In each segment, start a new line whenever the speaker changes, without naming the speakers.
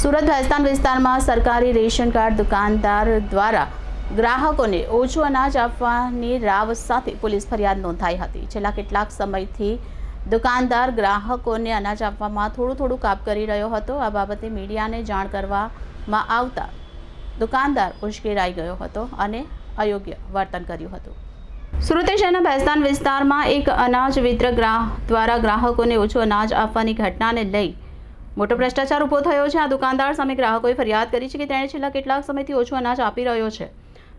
સુરત રાજસ્થાન વિસ્તારમાં સરકારી ration card દુકાનદાર દ્વારા ગ્રાહકોને ઓછું અનાજ આપવાની રાવ સાથે પોલીસ ફરિયાદ નોંધાઈ હતી. છેલ્લા કેટલાક સમયથી દુકાનદાર ગ્રાહકોને અનાજ આપવામાં થોડું થોડું કાપ કરી રહ્યો હતો. આ બાબતે મીડિયાને જાણ કરવામાં આવતા દુકાનદાર ઉશ્કેરાઈ ગયો હતો અને અયોગ્ય વર્તન કર્યું હતું. સુરત શહેરના ભેસ્તાન વિસ્તારમાં એક અનાજ વિતરક દ્વારા ગ્રાહકોને ઓછું અનાજ આપવાની ઘટનાને લઈ મોટો ભ્રષ્ટાચાર ઊભો થયો છે. આ દુકાનદાર સામે ગ્રાહકોએ ફરિયાદ કરી છે કે તેણે છેલ્લા કેટલાક સમયથી ઓછું અનાજ આપી રહ્યો છે.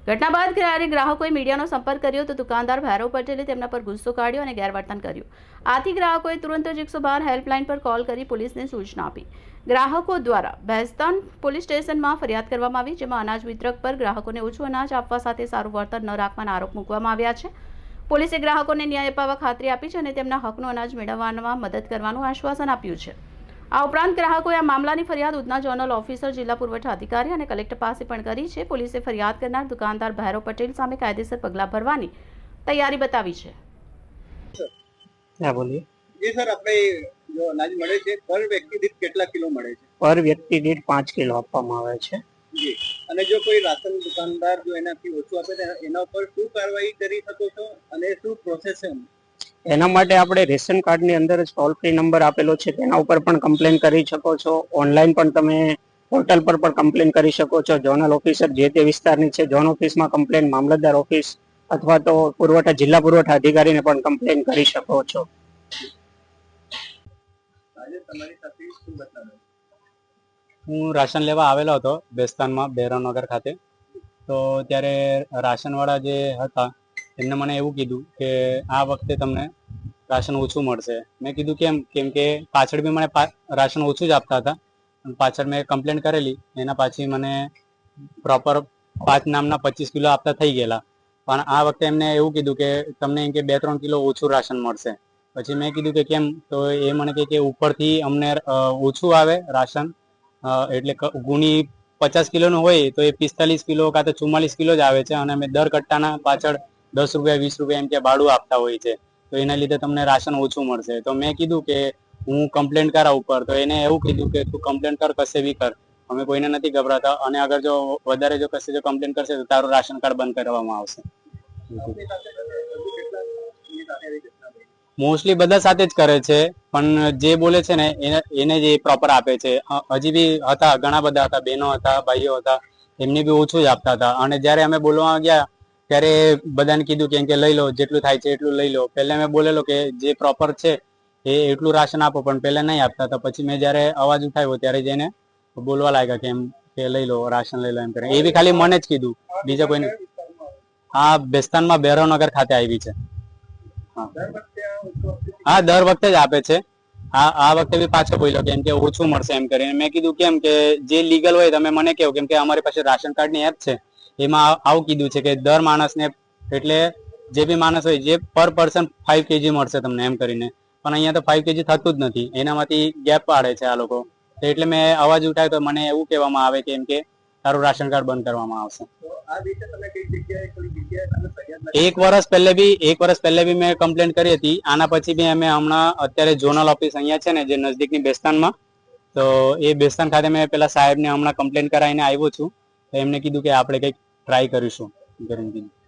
ઘટના બાદ જ્યારે ગ્રાહકોએ મીડિયાનો સંપર્ક કર્યો તો દુકાનદાર ભૈરવ પટેલે તેમના પર ગુસ્સો કાઢ્યો અને ગેરવર્તન કર્યું. આથી ગ્રાહકોએ તુરંત જ એકસો બાર હેલ્પલાઇન પર કોલ કરી પોલીસને સૂચના આપી. ગ્રાહકો દ્વારા ભેસ્તાન પોલીસ સ્ટેશનમાં ફરિયાદ કરવામાં આવી, જેમાં અનાજ વિતરક પર ગ્રાહકોને ઓછું અનાજ આપવા સાથે સારું વળતર ન રાખવાના આરોપ મૂકવામાં આવ્યા છે. પોલીસે ગ્રાહકોને ન્યાય અપાવવા ખાતરી આપી છે અને તેમના હકનું અનાજ મેળવવામાં મદદ કરવાનું આશ્વાસન આપ્યું છે. આ ઉપરાંત ગ્રાહકોએ આ મામલાની ફરિયાદ ઉધના ઝોનલ ઓફિસર જિલ્લા પુરવઠા અધિકારી અને કલેક્ટર પાસે પણ કરી છે. પોલીસે ફરિયાદ કરનાર દુકાનદાર ભૈરવ પટેલ સામે કાયદેસર પગલાં ભરવાની તૈયારી બતાવી છે.
હા બોલીએ.
જી સર આપણે જો અનાજ મળે છે પર વ્યક્તિ દીઠ કેટલા કિલો મળે છે?
પર વ્યક્તિ દીઠ પાંચ કિલો આપવામાં આવે છે.
જી. અને જો કોઈ રાશન દુકાનદાર જો એનાથી ઓછું આપે એના ઉપર શું કાર્યવાહી કરી શકો છો? અને શું પ્રોસેસ છે એની?
માટે આપણે રેશન કાર્ડની અંદર જ ટોલ ફ્રી નંબર આપેલો છે. તેના ઉપર પણ કમ્પ્લેન કરી શકો છો. ઓનલાઈન પણ તમે પોર્ટલ પર પણ કમ્પ્લેન કરી શકો છો. ઝોનલ ઓફિસર જે તે વિસ્તારની છે ઝોન ઓફિસમાં કમ્પ્લેન મામલતદાર ઓફિસ અથવા તો પુરવઠા જિલ્લા પુરવઠા અધિકારીને પણ કમ્પ્લેન કરી શકો છો.
હું રાશન લેવા આવેલો હતો બેસ્તાનમાં બેરાનગર ખાતે. તો ત્યારે રાશનવાળા જે હતા એમને મને એવું કીધું કે આ વખતે તમને રાશન ઓછું મળશે. મેં કીધું કેમ? કેમ કે પાછળ બી મને રાશન ઓછું જ આપતા હતા. પાછળ મેં કમ્પ્લેન કરેલી. એના પાછી મને પ્રોપર પાંચ નામના પચીસ કિલો આપતા થઈ ગયેલા. પણ આ વખતે એમને એવું કીધું કે તમને એમ કે બે ત્રણ કિલો ઓછું રાશન મળશે. પછી મેં કીધું કે કેમ? તો એ મને કહે કે ઉપરથી અમને ઓછું આવે રાશન. એટલે ગુણી પચાસ કિલોનું હોય તો એ પિસ્તાલીસ કિલો કાં તો ચુમ્માલીસ કિલો જ આવે છે. અને અમે દર કટ્ટાના પાછળ દસ રૂપિયા, વીસ રૂપિયા એમ કે ભાડું આપતા હોય છે. તો એના લીધે તમને રાશન ઓછું મળશે. તો મેં કીધું કે હું કમ્પ્લેન કરા ઉપર, તો એને એવું કીધું કે તું કમ્પ્લેન કર, કશે બી કર. અમે કોઈને નથી ગભરાતા અને અગર જો વધારે જો કશે જો કમ્પ્લેન કરશે તો તારું રાશન કાર્ડ બંધ કરવામાં આવશે? મોસ્ટલી બધા સાથે જ કરે છે, પણ જે બોલે છે ને, એને એને જ એ પ્રોપર આપે છે. હજી બી હતા, ઘણા બધા હતા, બહેનો હતા, ભાઈઓ હતા, એમને બી ઓછું જ આપતા હતા. અને જ્યારે અમે બોલવા ગયા ત્યારે બધાને કીધું કે કે લઈ લો, જેટલું થાય છે એટલું લઈ લો. પહેલા મેં બોલેલો કે જે પ્રોપર છે એ એટલું રાશન આપો, પણ પહેલા નહીં આપતા. હતા પછી મેં જ્યારે અવાજ ઉઠાવ્યો ત્યારે જઈને બોલવા લાગ્યા કે એમ કે લઈ લો, રાશન લઈ લો એમ કરીને. એ બી ખાલી મને જ કીધું. બીજા કોઈને. આ બેસ્તાનમાં બેરવનગર ખાતે આવી છે? હા, દર વખતે જ આપે છે. હા, આ વખતે બી પાછો બોલ્યો કેમ કે ઓછું મળશે એમ કરીને. મેં કીધું કેમ કે જે લીગલ હોય, તમે મને કહો કેમ કે અમારી પાસે રાશન કાર્ડની એપ છે. એમાં આવું કીધું છે કે દર માણસને એટલે જે બી માણસ હોય, જે પર પર્સન ફાઈવ કેજી મળશે તમને એમ કરીને. પણ અહીંયા તો ફાઈવ કેજી થતું જ નથી. એનામાંથી ગેપ પાડે છે આ લોકો. એટલે મેં અવાજ ઉઠાવ્યો તો મને એવું કહેવામાં આવે કેમ કે તારું રાશન કાર્ડ બંધ કરવામાં આવશે. એક વર્ષ પહેલે બી, એક વર્ષ પહેલે બી મેં કમ્પ્લેન કરી હતી. આના પછી બી અમે હમણાં અત્યારે ઝોનલ ઓફિસ અહીંયા છે ને, જે નજદીકની બેસ્તાનમાં. તો એ બેસ્તાન ખાતે મેં પેલા સાહેબને હમણાં કમ્પ્લેન કરાવીને આવ્યો છું. તો એમને કીધું કે આપણે કંઈક ટ્રાય કરીશું કરીને કીધું